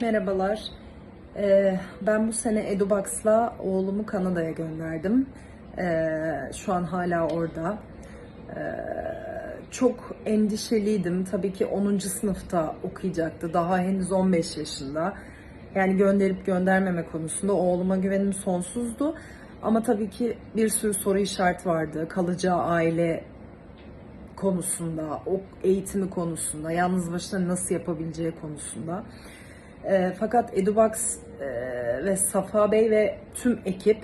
Merhabalar. Ee, ben bu sene EduBox'la oğlumu Kanada'ya gönderdim. Ee, şu an hala orada. Ee, çok endişeliydim. Tabii ki 10. sınıfta okuyacaktı. Daha henüz 15 yaşında. Yani gönderip göndermeme konusunda oğluma güvenim sonsuzdu. Ama tabii ki bir sürü soru işareti vardı. Kalacağı aile konusunda, o eğitimi konusunda, yalnız başına nasıl yapabileceği konusunda. E, fakat EduBox e, ve Safa Bey ve tüm ekip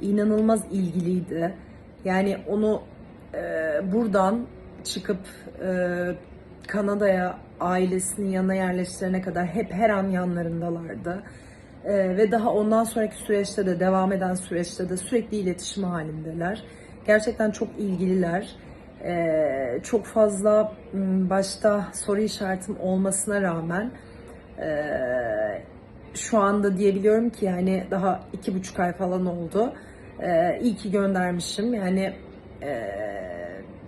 inanılmaz ilgiliydi. Yani onu e, buradan çıkıp e, Kanada'ya ailesinin yanına yerleştirene kadar hep her an yanlarındalardı. E, ve daha ondan sonraki süreçte de devam eden süreçte de sürekli iletişim halindeler. Gerçekten çok ilgililer. E, çok fazla başta soru işaretim olmasına rağmen e, şu anda diyebiliyorum ki yani daha iki buçuk ay falan oldu. E, iyi ki göndermişim. Yani e,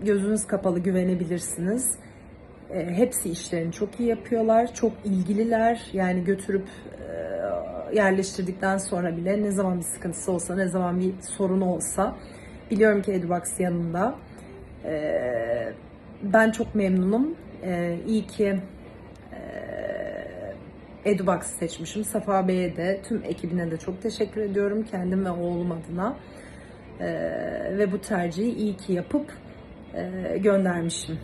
gözünüz kapalı güvenebilirsiniz. E, hepsi işlerini çok iyi yapıyorlar. Çok ilgililer. Yani götürüp e, yerleştirdikten sonra bile ne zaman bir sıkıntısı olsa, ne zaman bir sorunu olsa biliyorum ki Edubox yanında. E, ben çok memnunum. E, iyi ki e, Edubox seçmişim. Safa Bey'e de, tüm ekibine de çok teşekkür ediyorum. Kendim ve oğlum adına. E, ve bu tercihi iyi ki yapıp e, göndermişim.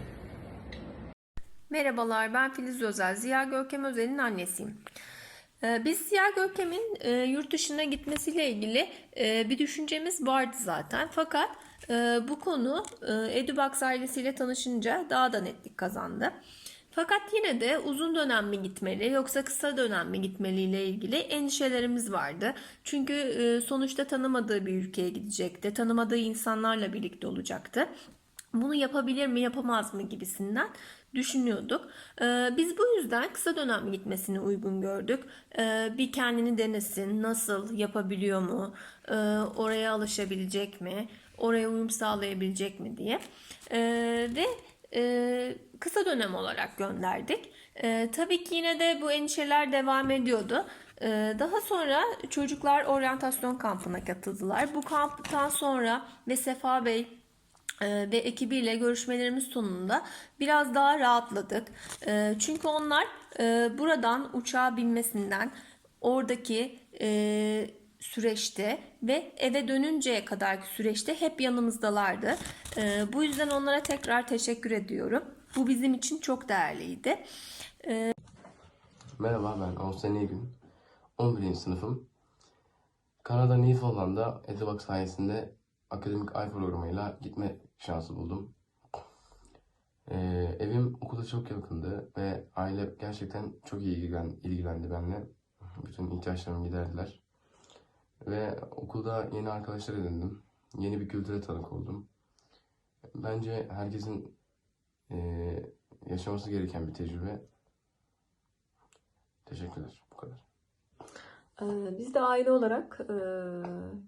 Merhabalar, ben Filiz Özel, Ziya Görkem Özel'in annesiyim. Ee, Biz Ziya Görkem'in e, yurt dışına gitmesiyle ilgili e, bir düşüncemiz vardı zaten. Fakat e, bu konu Edubox ailesiyle tanışınca daha da netlik kazandı. Fakat yine de uzun dönem mi gitmeli yoksa kısa dönem mi gitmeliyle ilgili endişelerimiz vardı. Çünkü e, sonuçta tanımadığı bir ülkeye gidecekti, tanımadığı insanlarla birlikte olacaktı bunu yapabilir mi yapamaz mı gibisinden düşünüyorduk. Ee, Biz bu yüzden kısa dönem gitmesini uygun gördük. Ee, Bir kendini denesin, nasıl yapabiliyor mu, oraya alışabilecek mi, oraya uyum sağlayabilecek mi diye. Ve e, kısa dönem olarak gönderdik. Ee, Tabii ki yine de bu endişeler devam ediyordu. Ee, Daha sonra çocuklar oryantasyon kampına katıldılar. Bu kamptan sonra ve Sefa Bey e, ve ekibiyle görüşmelerimiz sonunda biraz daha rahatladık. E, Çünkü onlar e, buradan uçağa binmesinden oradaki e, süreçte ve eve dönünceye kadarki süreçte hep yanımızdalardı. E, Bu yüzden onlara tekrar teşekkür ediyorum. Bu bizim için çok değerliydi. Merhaba ben Oğuzhan İlgün. 11. sınıfım. Kanada Newfoundland'a Edubox sayesinde akademik ay programıyla gitme şansı buldum. Ee, evim okula çok yakındı ve aile gerçekten çok iyi ilgilen, ilgilendi benimle. Bütün ihtiyaçlarımı giderdiler. Ve okulda yeni arkadaşlar edindim. Yeni bir kültüre tanık oldum. Bence herkesin eee, yaşaması gereken bir tecrübe. Teşekkürler. Bu kadar. Ee, Biz de aile olarak e,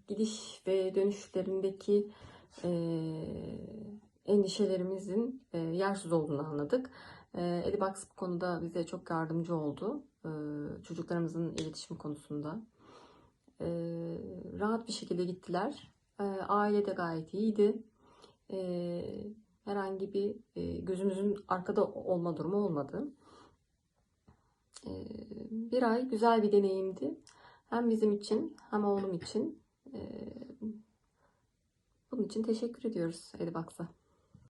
gidiş ve dönüşlerindeki e, endişelerimizin e, yersiz olduğunu anladık. E, Edibox bu konuda bize çok yardımcı oldu. E, Çocuklarımızın iletişim konusunda. E, Rahat bir şekilde gittiler. E, Aile de gayet iyiydi. E, Herhangi bir e, gözümüzün arkada olma durumu olmadı. Bir ay güzel bir deneyimdi. Hem bizim için hem oğlum için. Ee, bunun için teşekkür ediyoruz Edibox'a.